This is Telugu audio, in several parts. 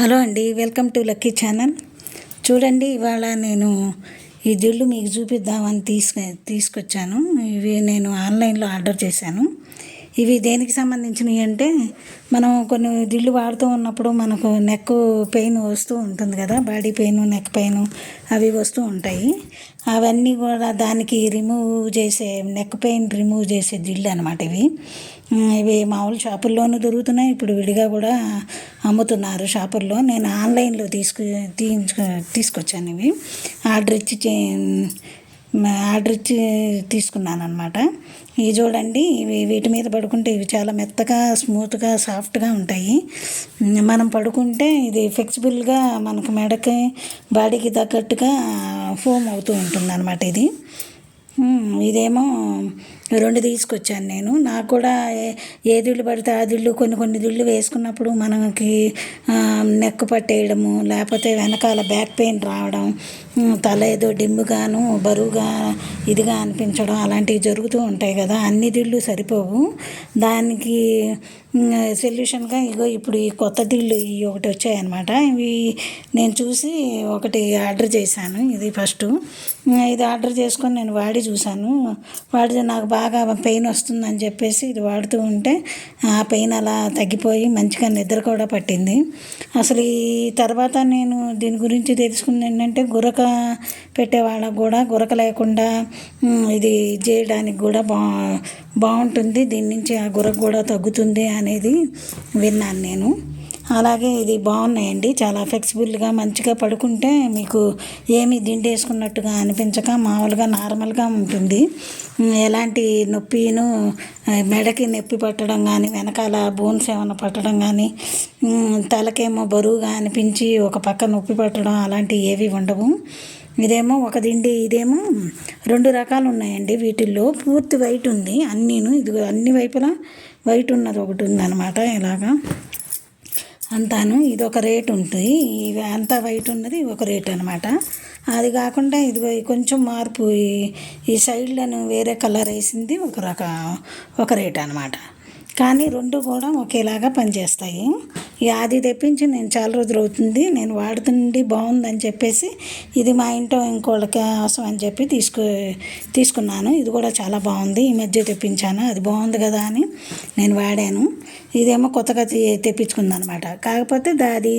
హలో అండి వెల్కమ్ టు లక్కీ ఛానల్. చూడండి ఇవాళ నేను ఈ జిల్లు మీకు చూపిద్దామని తీసుకు తీసుకొచ్చాను. ఇవి నేను ఆన్లైన్లో ఆర్డర్ చేశాను. ఇవి దేనికి సంబంధించినవి అంటే మనం కొన్ని దిళ్ళు వాడుతూ ఉన్నప్పుడు మనకు నెక్ పెయిన్ వస్తూ ఉంటుంది కదా బాడీ పెయిన్ నెక్ పెయిన్ అవి వస్తూ ఉంటాయి. అవన్నీ కూడా దానికి రిమూవ్ చేసే నెక్ పెయిన్ రిమూవ్ చేసే దిళ్ళు అనమాట ఇవి. ఇవి మామూలు షాపుల్లోనూ దొరుకుతున్నాయి ఇప్పుడు విడిగా కూడా అమ్ముతున్నారు షాపుల్లో. నేను ఆన్లైన్లో తీసుకు తీసుకొచ్చాను ఇవి. ఆర్డర్ ఇచ్చి చే- ఆర్డర్ ఇచ్చి తీసుకున్నాను అనమాట ఇవి చూడండి ఇవి వీటి మీద పడుకుంటే ఇవి చాలా మెత్తగా స్మూత్గా సాఫ్ట్గా ఉంటాయి. మనం పడుకుంటే ఇది ఫ్లెక్సిబుల్గా మనకు మెడకి బాడీకి తగ్గట్టుగా ఫోమ్ అవుతూ ఉంటుంది అనమాట ఇది ఇదేమో రెండు తీసుకొచ్చాను నేను. నాకు కూడా ఏ- ఏ దిళ్ళు పడితే ఆ దిళ్ళు కొన్ని కొన్ని దిళ్ళు వేసుకున్నప్పుడు మనకి నెక్ పట్టేయడము లేకపోతే వెనకాల బ్యాక్ పెయిన్ రావడం తల ఏదో డిమ్ముగాను బరువుగా ఇదిగా అనిపించడం అలాంటివి జరుగుతూ ఉంటాయి కదా. అన్ని దిళ్ళు సరిపోవు. దానికి సొల్యూషన్గా ఇగో ఇప్పుడు ఈ కొత్త దిళ్ళు ఈ ఒకటి వచ్చాయన్నమాట. ఇవి నేను చూసి ఒకటి ఆర్డర్ చేశాను ఇది ఫస్ట్. ఇది ఆర్డర్ చేసుకొని నేను వాడి చూశాను. వాడి నాకు బాగా పెయిన్ వస్తుందని చెప్పేసి ఇది వాడుతూ ఉంటే ఆ పెయిన్ అలా తగ్గిపోయి మంచిగా నిద్ర కూడా పట్టింది. అసలు ఈ తర్వాత నేను దీని గురించి తెలుసుకుంది ఏంటంటే గురక పెట్టే వాళ్ళకు కూడా గురక లేకుండా ఇది చేయడానికి కూడా బా బాగుంటుంది. దీని నుంచి ఆ గురక కూడా తగ్గుతుంది అనేది విన్నాను నేను. అలాగే ఇది బాగున్నాయండి. చాలా ఫ్లెక్సిబుల్గా మంచిగా పడుకుంటే మీకు ఏమీ దిండేసుకున్నట్టుగా అనిపించక మామూలుగా నార్మల్గా ఉంటుంది. ఎలాంటి నొప్పిను మెడకి నొప్పి పట్టడం కానీ వెనకాల బోన్స్ ఏమైనా పట్టడం కానీ తలకేమో బరువుగా అనిపించి ఒక పక్క నొప్పి పట్టడం అలాంటివి ఏవి ఉండవు. ఇదేమో ఒక దిండి ఇదేమో రెండు రకాలు ఉన్నాయండి. వీటిల్లో పూర్తి వైట్ ఉంది. అన్నీను ఇది అన్ని వైపులా వైట్ ఉన్నది ఒకటి ఉందన్నమాట ఇలాగా. అంతాను ఇది ఒక రేట్ ఉంటుంది. ఇవి అంతా వైట్ ఉన్నది ఒక రేట్ అనమాట అది కాకుండా ఇది కొంచెం మార్పు ఈ- ఈ సైడ్లను వేరే కలర్ వేసింది ఒక రక ఒక రేట్ అనమాట కానీ రెండు కూడా ఒకేలాగా పనిచేస్తాయి. అది తెప్పించి నేను చాలా రోజులు అవుతుంది నేను వాడుతుండి బాగుందని చెప్పేసి ఇది మా ఇంట్లో ఇంకోళ్ళకి అవసరం అని చెప్పి తీసుకు తీసుకున్నాను. ఇది కూడా చాలా బాగుంది. ఈ మధ్య తెప్పించాను. అది బాగుంది కదా అని నేను వాడాను. ఇదేమో కొత్తగా తెప్పించుకుందా అనమాట కాకపోతే అది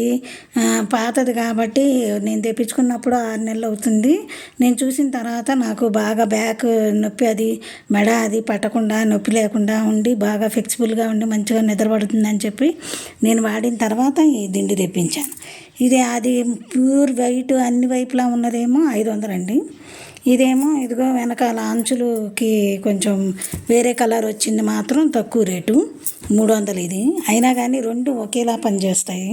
పాతది కాబట్టి నేను తెప్పించుకున్నప్పుడు ఆరు నెలలు అవుతుంది. నేను చూసిన తర్వాత నాకు బాగా బ్యాక్ నొప్పి అది మెడ అది పట్టకుండా నొప్పి లేకుండా ఉండి బాగా ఫిక్స్ పీస్ఫుల్గా ఉండి మంచిగా నిద్రపడుతుందని చెప్పి నేను వాడిన తర్వాత ఈ దిండి తెప్పించాను. ఇది అది ప్యూర్ వైట్ అన్ని వైపులా ఉన్నదేమో ఐదు వందలండి ఇదేమో ఇదిగో వెనకాల అంచులకి కొంచెం వేరే కలర్ వచ్చింది మాత్రం తక్కువ రేటు మూడు వందలు ఇది. అయినా కానీ రెండు ఒకేలా పనిచేస్తాయి.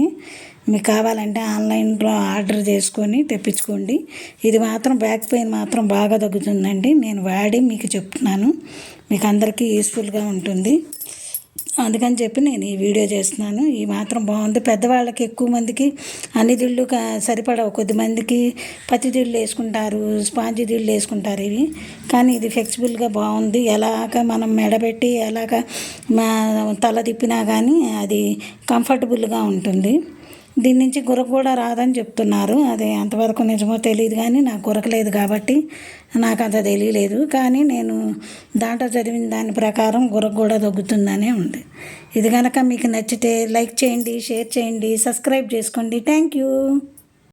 మీకు కావాలంటే ఆన్లైన్లో ఆర్డర్ చేసుకొని తెప్పించుకోండి. ఇది మాత్రం బ్యాక్ పెయిన్ మాత్రం బాగా తగ్గుతుందండి. నేను వాడి మీకు చెప్తున్నాను. మీకు అందరికీ యూస్ఫుల్గా ఉంటుంది. అందుకని చెప్పి నేను ఈ వీడియో చేస్తున్నాను. ఈ మాత్రం బాగుంది. పెద్దవాళ్ళకి ఎక్కువ మందికి అన్ని దిళ్ళు సరిపడవు. కొద్ది మందికి పత్తి దిళ్ళు వేసుకుంటారు స్పాంజి దిళ్ళు వేసుకుంటారు ఇవి. కానీ ఇది ఫ్లెక్సిబుల్గా బాగుంది. ఎలాగ మనం మెడబెట్టి ఎలాగ మా తల తిప్పినా కానీ అది కంఫర్టబుల్గా ఉంటుంది. దీని నుంచి గురకు కూడా రాదని చెప్తున్నారు. అది ఎంతవరకు నిజమో తెలియదు కానీ నాకు గురకలేదు కాబట్టి నాకు అంత తెలియలేదు. కానీ నేను దాంట్లో చదివిన దాని ప్రకారం గురకు కూడా తగ్గుతుందనే ఉంది. ఇది కనుక మీకు నచ్చితే లైక్ చేయండి షేర్ చేయండి సబ్స్క్రైబ్ చేసుకోండి. Thank you.